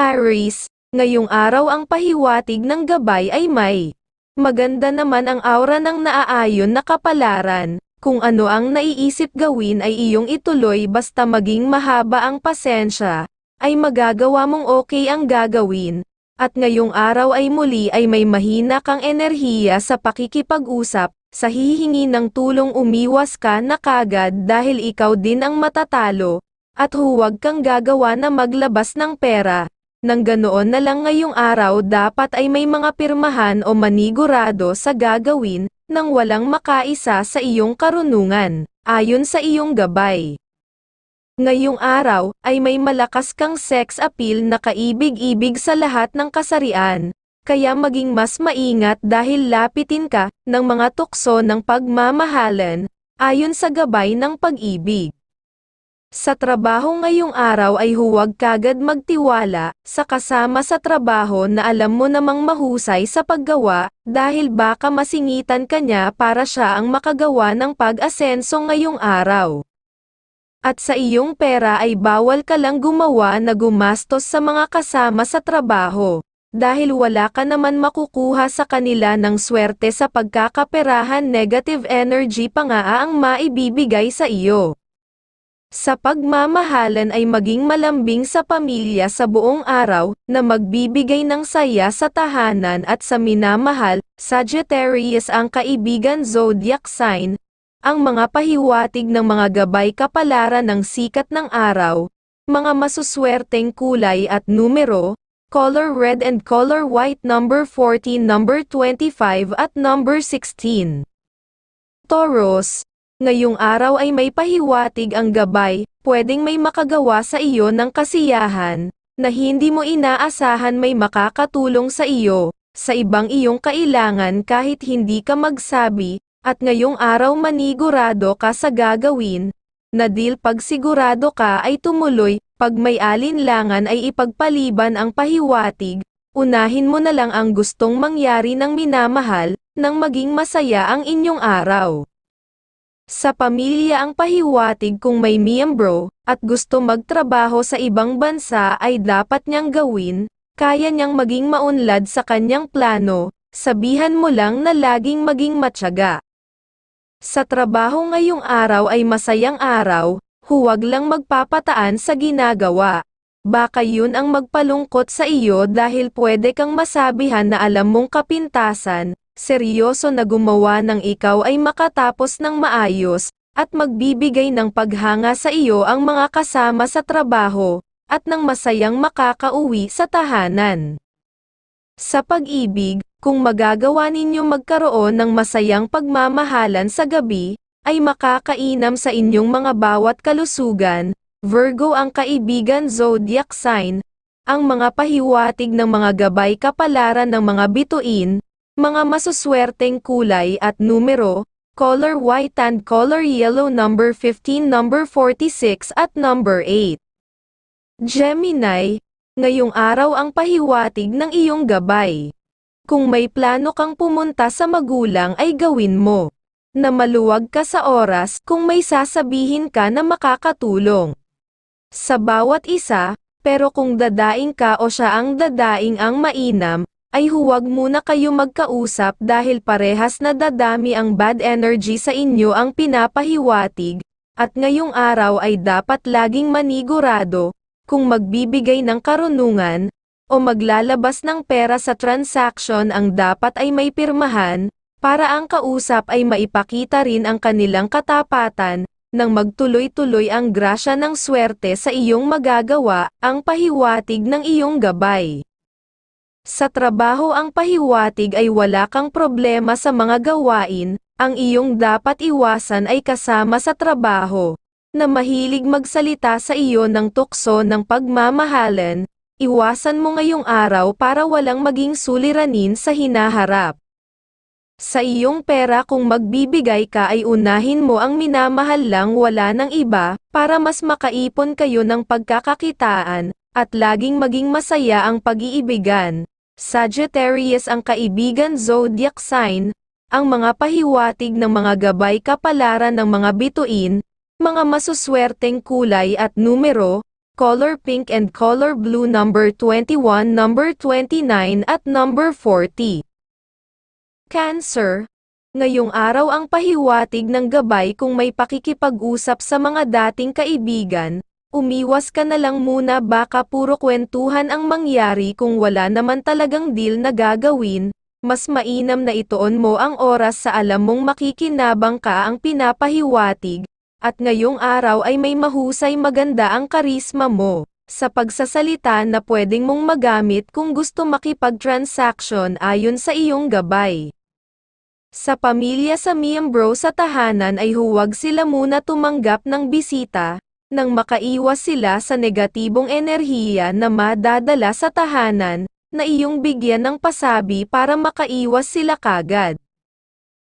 Aries, ngayong araw ang pahiwatig ng gabay ay may. Maganda naman ang aura ng naaayon na kapalaran, kung ano ang naiisip gawin ay iyong ituloy basta maging mahaba ang pasensya, ay magagawa mong okay ang gagawin, at ngayong araw ay muli ay may mahina kang enerhiya sa pakikipag-usap, sa hihingi ng tulong umiwas ka na kagad dahil ikaw din ang matatalo, at huwag kang gagawa na maglabas ng pera. Nang ganoon na lang ngayong araw dapat ay may mga pirmahan o manigurado sa gagawin, nang walang makaisa sa iyong karunungan, ayon sa iyong gabay. Ngayong araw, ay may malakas kang sex appeal na kaibig-ibig sa lahat ng kasarian, kaya maging mas maingat dahil lapitin ka ng mga tukso ng pagmamahalan, ayon sa gabay ng pag-ibig. Sa trabaho ngayong araw ay huwag kagad magtiwala sa kasama sa trabaho na alam mo namang mahusay sa paggawa dahil baka masingitan ka niya para siya ang makagawa ng pag-asenso ngayong araw. At sa iyong pera ay bawal ka lang gumawa na gumastos sa mga kasama sa trabaho, dahil wala ka naman makukuha sa kanila ng swerte sa pagkakaperahan negative energy pa nga ang maibibigay sa iyo. Sa pagmamahalan ay maging malambing sa pamilya sa buong araw, na magbibigay ng saya sa tahanan at sa minamahal, Sagittarius ang kaibigan zodiac sign, ang mga pahiwatig ng mga gabay kapalaran ng sikat ng araw, mga masuswerteng kulay at numero, color red and color white number 14 number 25 at number 16. Taurus, ngayong araw ay may pahiwatig ang gabay, pwedeng may makagawa sa iyo ng kasiyahan, na hindi mo inaasahan may makakatulong sa iyo, sa ibang iyong kailangan kahit hindi ka magsabi, at ngayong araw manigurado ka sa gagawin, na deal pag sigurado ka ay tumuloy, pag may alinlangan ay ipagpaliban ang pahiwatig, unahin mo na lang ang gustong mangyari ng minamahal, nang maging masaya ang inyong araw. Sa pamilya ang pahiwatig kung may miyembro, at gusto magtrabaho sa ibang bansa ay dapat niyang gawin, kaya niyang maging maunlad sa kanyang plano, sabihan mo lang na laging maging matyaga. Sa trabaho ngayong araw ay masayang araw, huwag lang magpapataan sa ginagawa. Baka yun ang magpalungkot sa iyo dahil pwede kang masabihan na alam mong kapintasan, seryoso na gumawa ng ikaw ay makatapos ng maayos, at magbibigay ng paghanga sa iyo ang mga kasama sa trabaho, at ng masayang makakauwi sa tahanan. Sa pag-ibig, kung magagawa ninyo magkaroon ng masayang pagmamahalan sa gabi, ay makakainam sa inyong mga bawat kalusugan, Virgo ang kaibigan zodiac sign, ang mga pahiwatig ng mga gabay kapalaran ng mga bituin, mga masuswerteng kulay at numero, color white and color yellow number 15 number 46 at number 8. Gemini, ngayong araw ang pahiwatig ng iyong gabay. Kung may plano kang pumunta sa magulang ay gawin mo. Na maluwag ka sa oras kung may sasabihin ka na makakatulong. Sa bawat isa, pero kung dadaing ka o siya ang dadaing ang mainam, ay huwag muna kayo magkausap dahil parehas na dadami ang bad energy sa inyo ang pinapahiwatig, at ngayong araw ay dapat laging manigurado, kung magbibigay ng karunungan, o maglalabas ng pera sa transaction ang dapat ay may pirmahan, para ang kausap ay maipakita rin ang kanilang katapatan, nang magtuloy-tuloy ang grasya ng swerte sa iyong magagawa, ang pahiwatig ng iyong gabay. Sa trabaho ang pahiwatig ay wala kang problema sa mga gawain, ang iyong dapat iwasan ay kasama sa trabaho, na mahilig magsalita sa iyo ng tukso ng pagmamahalan, iwasan mo ngayong araw para walang maging suliranin sa hinaharap. Sa iyong pera kung magbibigay ka ay unahin mo ang minamahal lang wala ng iba, para mas makaipon kayo ng pagkakakitaan, at laging maging masaya ang pag-iibigan. Sagittarius ang kaibigan zodiac sign, ang mga pahiwatig ng mga gabay kapalaran ng mga bituin, mga masuswerteng kulay at numero, color pink and color blue number 21, number 29 at number 40. Cancer, Ngayong araw ang pahiwatig ng gabay kung may pakikipag-usap sa mga dating kaibigan, umiwas ka na lang muna baka puro kwentuhan ang mangyari kung wala naman talagang deal na gagawin, mas mainam na itoon mo ang oras sa alam mong makikinabang ka ang pinapahiwatig, at ngayong araw ay may mahusay maganda ang karisma mo, sa pagsasalita na pwedeng mong magamit kung gusto makipag-transaction ayon sa iyong gabay. Sa pamilya sa miyembro sa tahanan ay huwag sila muna tumanggap ng bisita, nang makaiwas sila sa negatibong enerhiya na madadala sa tahanan, na iyong bigyan ng pasabi para makaiwas sila kagad.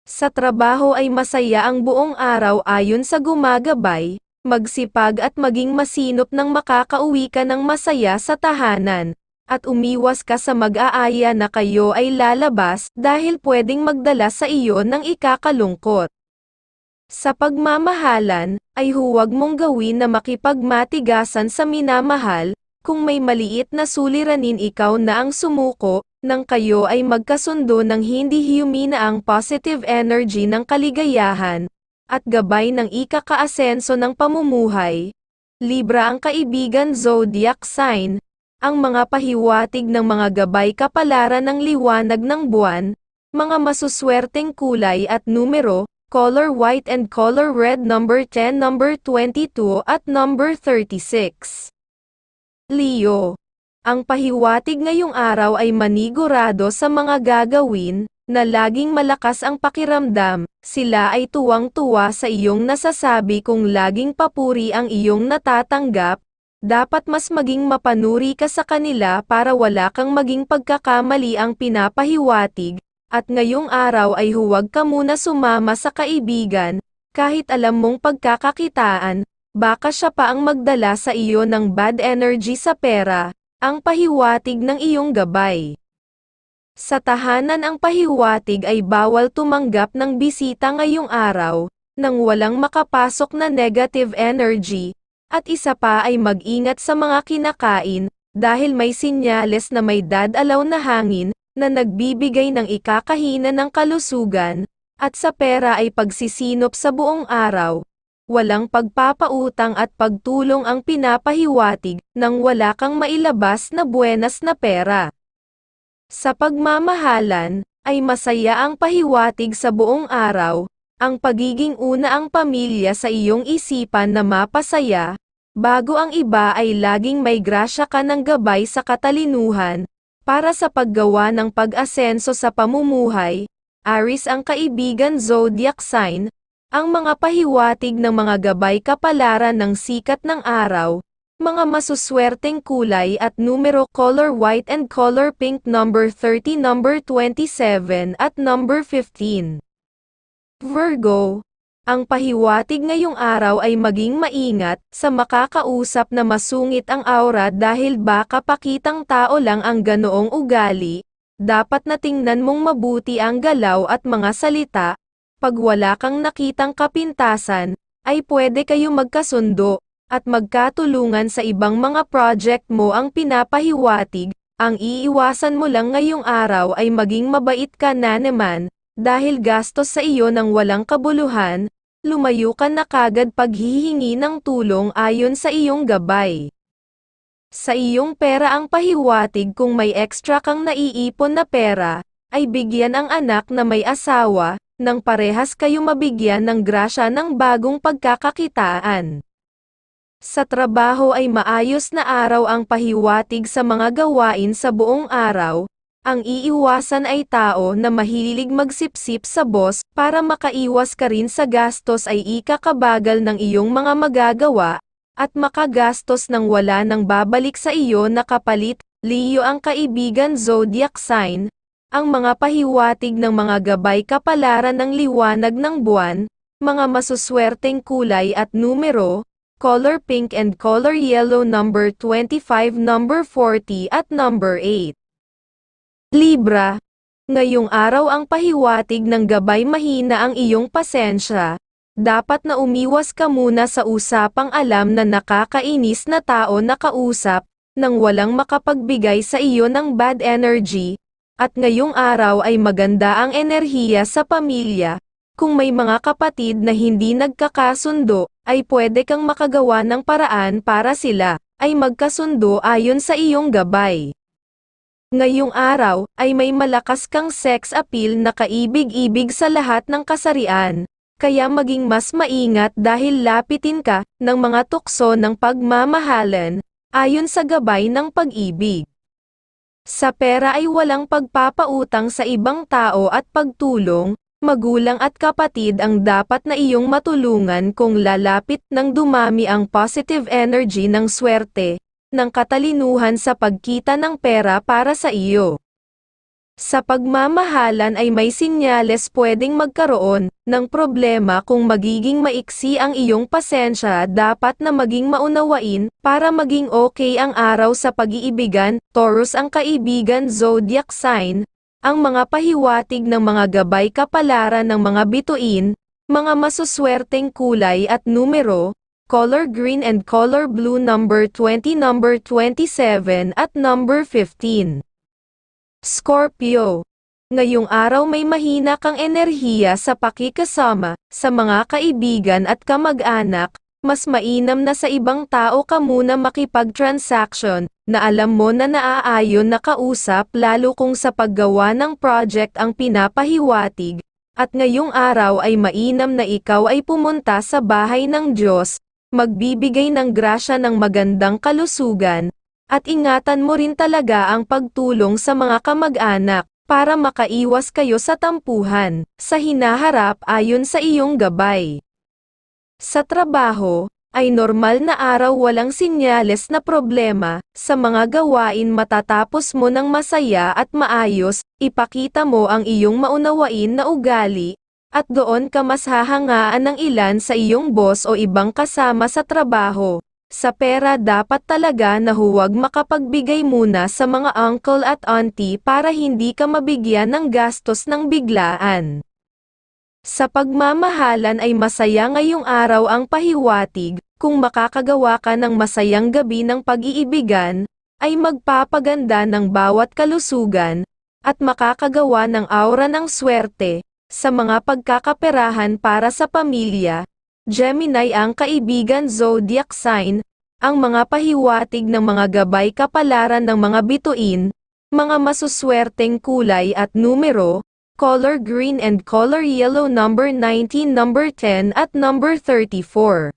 Sa trabaho ay masaya ang buong araw ayon sa gumagabay, magsipag at maging masinop nang makakauwi ka ng masaya sa tahanan, at umiwas ka sa mag-aaya na kayo ay lalabas dahil pwedeng magdala sa iyo ng ikakalungkot. Sa pagmamahalan, ay huwag mong gawin na makipagmatigasan sa minamahal, kung may maliit na suliranin ikaw na ang sumuko, nang kayo ay magkasundo ng hindi humina ang positive energy ng kaligayahan, at gabay ng ikakaasenso ng pamumuhay. Libra ang kaibigan zodiac sign, ang mga pahiwatig ng mga gabay kapalaran ng liwanag ng buwan, mga masuswerteng kulay at numero, color white and color red number 10, number 22 at number 36. Leo. Ang pahiwatig ngayong araw ay manigurado sa mga gagawin, na laging malakas ang pakiramdam, sila ay tuwang-tuwa sa iyong nasasabi kung laging papuri ang iyong natatanggap, dapat mas maging mapanuri ka sa kanila para wala kang maging pagkakamali ang pinapahiwatig, at ngayong araw ay huwag ka muna sumama sa kaibigan, kahit alam mong pagkakakitaan, baka siya pa ang magdala sa iyo ng bad energy sa pera, ang pahiwatig ng iyong gabay. Sa tahanan ang pahiwatig ay bawal tumanggap ng bisita ngayong araw, nang walang makapasok na negative energy, at isa pa ay mag-ingat sa mga kinakain, dahil may sinyales na may dadalaw na hangin, na nagbibigay ng ikakahina ng kalusugan, at sa pera ay pagsisinop sa buong araw. Walang pagpapautang at pagtulong ang pinapahiwatig, nang wala kang mailabas na buenas na pera. Sa pagmamahalan, ay masaya ang pahiwatig sa buong araw, ang pagiging una ang pamilya sa iyong isipan na mapasaya, bago ang iba ay laging may grasya ka ng gabay sa katalinuhan, para sa paggawa ng pag-asenso sa pamumuhay, Aris ang kaibigan zodiac sign, ang mga pahiwatig ng mga gabay kapalaran ng sikat ng araw, mga masuswerteng kulay at numero color white and color pink number 30 number 27 at number 15. Virgo, ang pahiwatig ngayong araw ay maging maingat sa makakausap na masungit ang aura dahil baka pakitang tao lang ang ganoong ugali, dapat na tingnan mong mabuti ang galaw at mga salita, pag wala kang nakitang kapintasan, ay pwede kayo magkasundo, at magkatulungan sa ibang mga project mo. Ang pinapahiwatig, ang iiwasan mo lang ngayong araw ay maging mabait ka na naman, dahil gastos sa iyo ng walang kabuluhan, lumayo ka na kagad paghihingi ng tulong ayon sa iyong gabay. Sa iyong pera ang pahiwatig kung may extra kang naiipon na pera, ay bigyan ang anak na may asawa, nang parehas kayo mabigyan ng grasya ng bagong pagkakakitaan. Sa trabaho ay maayos na araw ang pahiwatig sa mga gawain sa buong araw, ang iiwasan ay tao na mahilig magsipsip sa boss para makaiwas ka rin sa gastos ay ikakabagal ng iyong mga magagawa, at makagastos ng wala nang babalik sa iyo na kapalit, Leo ang kaibigan zodiac sign, ang mga pahiwatig ng mga gabay kapalaran ng liwanag ng buwan, mga masuswerteng kulay at numero, color pink and color yellow number 25 number 40 at number 8. Libra, ngayong araw ang pahiwatig ng gabay mahina ang iyong pasensya, dapat na umiwas ka muna sa usapang alam na nakakainis na tao na kausap, nang walang makapagbigay sa iyo ng bad energy, at ngayong araw ay maganda ang enerhiya sa pamilya, kung may mga kapatid na hindi nagkakasundo, ay pwede kang makagawa ng paraan para sila, ay magkasundo ayon sa iyong gabay. Ngayong araw, ay may malakas kang sex appeal na kaibig-ibig sa lahat ng kasarian, kaya maging mas maingat dahil lapitin ka ng mga tukso ng pagmamahalan, ayon sa gabay ng pag-ibig. Sa pera ay walang pagpapautang sa ibang tao at pagtulong, magulang at kapatid ang dapat na iyong matulungan kung lalapit ng dumami ang positive energy ng swerte, ng katalinuhan sa pagkita ng pera para sa iyo. Sa pagmamahalan ay may sinyales pwedeng magkaroon ng problema kung magiging maiksi ang iyong pasensya dapat na maging maunawain para maging okay ang araw sa pag-iibigan, Taurus ang kaibigan zodiac sign, ang mga pahiwatig ng mga gabay kapalaran ng mga bituin, mga masuswerteng kulay at numero, color green and color blue number 20 number 27 at number 15. Scorpio. Ngayong araw may mahina kang enerhiya sa pakikasama, sa mga kaibigan at kamag-anak, mas mainam na sa ibang tao ka muna makipag-transaction, na alam mo na naaayon na kausap lalo kung sa paggawa ng project ang pinapahiwatig, at ngayong araw ay mainam na ikaw ay pumunta sa bahay ng Diyos, magbibigay ng grasya ng magandang kalusugan, at ingatan mo rin talaga ang pagtulong sa mga kamag-anak, para makaiwas kayo sa tampuhan, sa hinaharap ayon sa iyong gabay. Sa trabaho, ay normal na araw walang sinyales na problema, sa mga gawain matatapos mo ng masaya at maayos, ipakita mo ang iyong maunawain na ugali, at doon ka mas hahangaan ng ilan sa iyong boss o ibang kasama sa trabaho. Sa pera dapat talaga na huwag makapagbigay muna sa mga uncle at auntie para hindi ka mabigyan ng gastos ng biglaan. Sa pagmamahalan ay masaya ngayong araw ang pahiwatig, kung makakagawa ka ng masayang gabi ng pag-iibigan, ay magpapaganda ng bawat kalusugan, at makakagawa ng aura ng swerte, sa mga pagkakaperahan para sa pamilya, Gemini ang kaibigan zodiac sign, ang mga pahiwatig ng mga gabay kapalaran ng mga bituin, mga masuswerteng kulay at numero, color green and color yellow number 19 number 10 at number 34.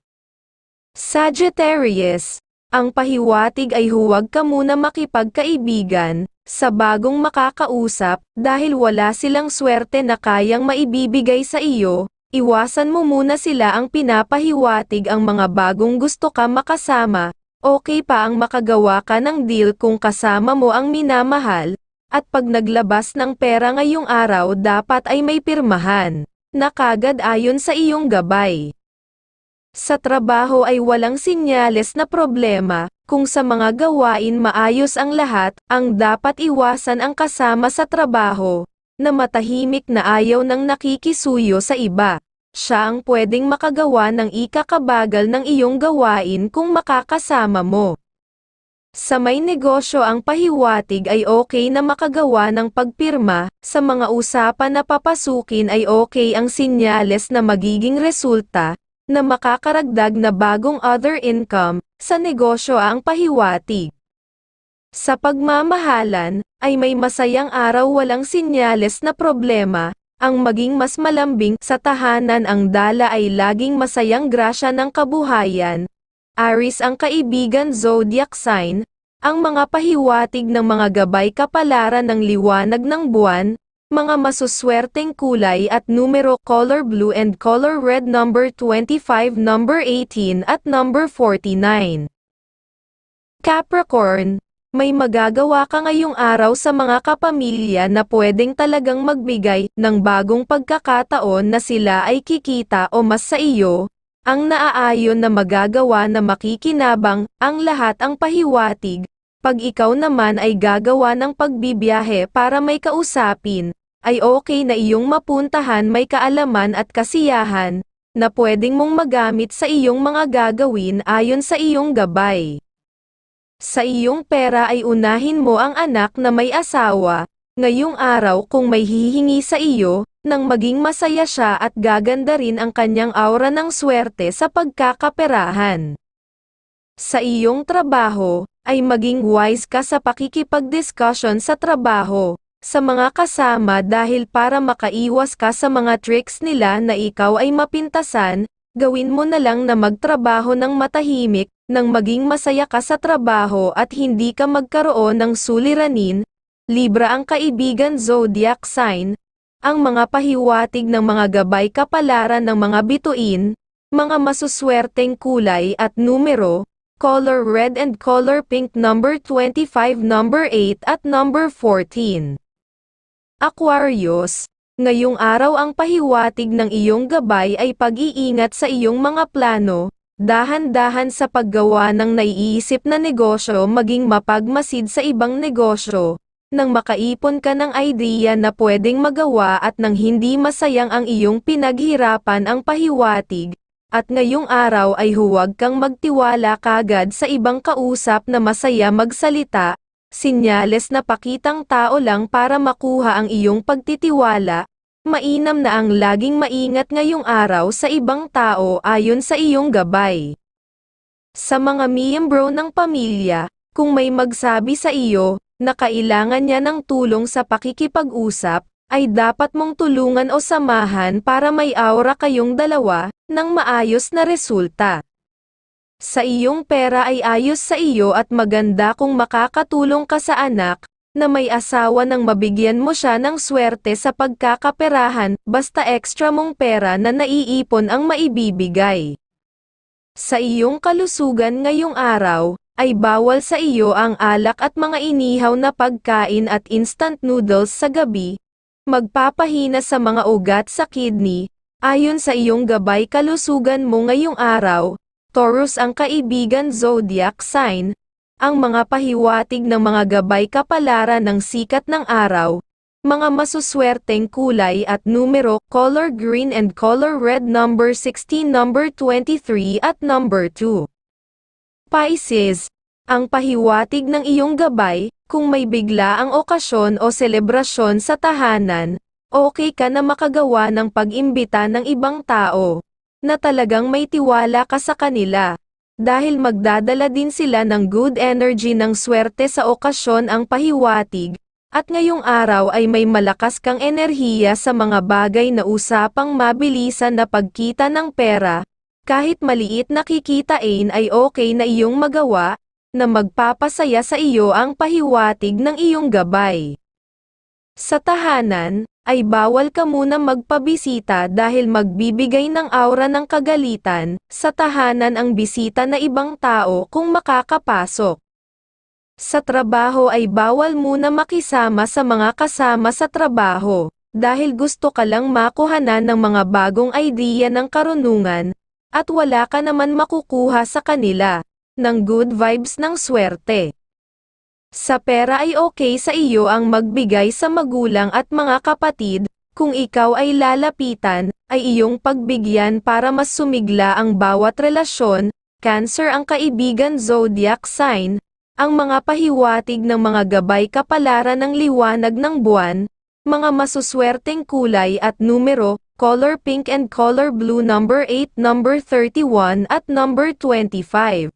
Sagittarius, ang pahiwatig ay huwag ka muna makipagkaibigan, sa bagong makakausap, dahil wala silang swerte na kayang maibibigay sa iyo, iwasan mo muna sila ang pinapahiwatig ang mga bagong gusto ka makasama, okay pa ang makagawa ka ng deal kung kasama mo ang minamahal, at pag naglabas ng pera ngayong araw dapat ay may pirmahan, na kagad ayon sa iyong gabay. Sa trabaho ay walang sinyales na problema, kung sa mga gawain maayos ang lahat, ang dapat iwasan ang kasama sa trabaho, na matahimik na ayaw ng nakikisuyo sa iba. Siya ang pwedeng makagawa ng ikakabagal ng iyong gawain kung makakasama mo. Sa may negosyo ang pahiwatig ay okay na makagawa ng pagpirma, sa mga usapan na papasukin ay okay ang sinyales na magiging resulta, na makakaragdag na bagong other income, sa negosyo ang pahiwatig. Sa pagmamahalan, ay may masayang araw walang sinyales na problema, ang maging mas malambing sa tahanan ang dala ay laging masayang grasya ng kabuhayan. Aris ang kaibigan zodiac sign, ang mga pahiwatig ng mga gabay kapalaran ng liwanag ng buwan, mga masuswerteng kulay at numero color blue and color red number 25 number 18 at number 49. Capricorn, may magagawa ka ngayong araw sa mga kapamilya na pwedeng talagang magbigay ng bagong pagkakataon na sila ay kikita o mas sa iyo, ang naaayon na magagawa na makikinabang, ang lahat ang pahiwatig, pag ikaw naman ay gagawa ng pagbibiyahe para may kausapin, ay okay na iyong mapuntahan may kaalaman at kasiyahan, na pwedeng mong magamit sa iyong mga gagawin ayon sa iyong gabay. Sa iyong pera ay unahin mo ang anak na may asawa, ngayong araw kung may hihingi sa iyo, nang maging masaya siya at gaganda rin ang kanyang aura ng swerte sa pagkakaperahan. Sa iyong trabaho, ay maging wise ka sa pakikipag-discussion sa trabaho, sa mga kasama dahil para makaiwas ka sa mga tricks nila na ikaw ay mapintasan, gawin mo na lang na magtrabaho ng matahimik, nang maging masaya ka sa trabaho at hindi ka magkaroon ng suliranin, Libra ang kaibigan zodiac sign, ang mga pahiwatig ng mga gabay kapalaran ng mga bituin, mga masuswerteng kulay at numero, color red and color pink number 25 number 8 at number 14. Aquarius, ngayong araw ang pahiwatig ng iyong gabay ay pag-iingat sa iyong mga plano, dahan-dahan sa paggawa ng naiisip na negosyo maging mapagmasid sa ibang negosyo, nang makaipon ka ng idea na pwedeng magawa at nang hindi masayang ang iyong pinaghirapan ang pahiwatig, at ngayong araw ay huwag kang magtiwala kagad sa ibang kausap na masaya magsalita, sinyales na pakitang tao lang para makuha ang iyong pagtitiwala, mainam na ang laging maingat ngayong araw sa ibang tao ayon sa iyong gabay. Sa mga miyembro ng pamilya, kung may magsabi sa iyo, na kailangan niya ng tulong sa pakikipag-usap, ay dapat mong tulungan o samahan para may aura kayong dalawa, ng maayos na resulta. Sa iyong pera ay ayos sa iyo at maganda kung makakatulong ka sa anak, na may asawa nang mabigyan mo siya ng swerte sa pagkakaperahan, basta extra mong pera na naiipon ang maibibigay. Sa iyong kalusugan ngayong araw, ay bawal sa iyo ang alak at mga inihaw na pagkain at instant noodles sa gabi, magpapahina sa mga ugat sa kidney, ayon sa iyong gabay kalusugan mo ngayong araw, Taurus ang kaibigan zodiac sign, ang mga pahiwatig ng mga gabay kapalaran ng sikat ng araw, mga masuswerteng kulay at numero, color green and color red number 16 number 23 at number 2. Pisces, ang pahiwatig ng iyong gabay, kung may bigla ang okasyon o selebrasyon sa tahanan, okay ka na makagawa ng pag-imbita ng ibang tao, na talagang may tiwala ka sa kanila. Dahil magdadala din sila ng good energy ng swerte sa okasyon ang pahiwatig, at ngayong araw ay may malakas kang enerhiya sa mga bagay na usapang mabilisan na pagkita ng pera, kahit maliit na kikitain ay okay na iyong magawa, na magpapasaya sa iyo ang pahiwatig ng iyong gabay. Sa tahanan, ay bawal ka muna magpabisita dahil magbibigay ng aura ng kagalitan, sa tahanan ang bisita na ibang tao kung makakapasok. Sa trabaho ay bawal muna makisama sa mga kasama sa trabaho, dahil gusto ka lang makuhanan ng mga bagong idea ng karunungan, at wala ka naman makukuha sa kanila, ng good vibes ng swerte. Sa pera ay okay sa iyo ang magbigay sa magulang at mga kapatid, kung ikaw ay lalapitan, ay iyong pagbigyan para mas sumigla ang bawat relasyon, Cancer ang kaibigan zodiac sign, ang mga pahiwatig ng mga gabay kapalaran ng liwanag ng buwan, mga masuswerteng kulay at numero, color pink and color blue number 8 number 31 at number 25.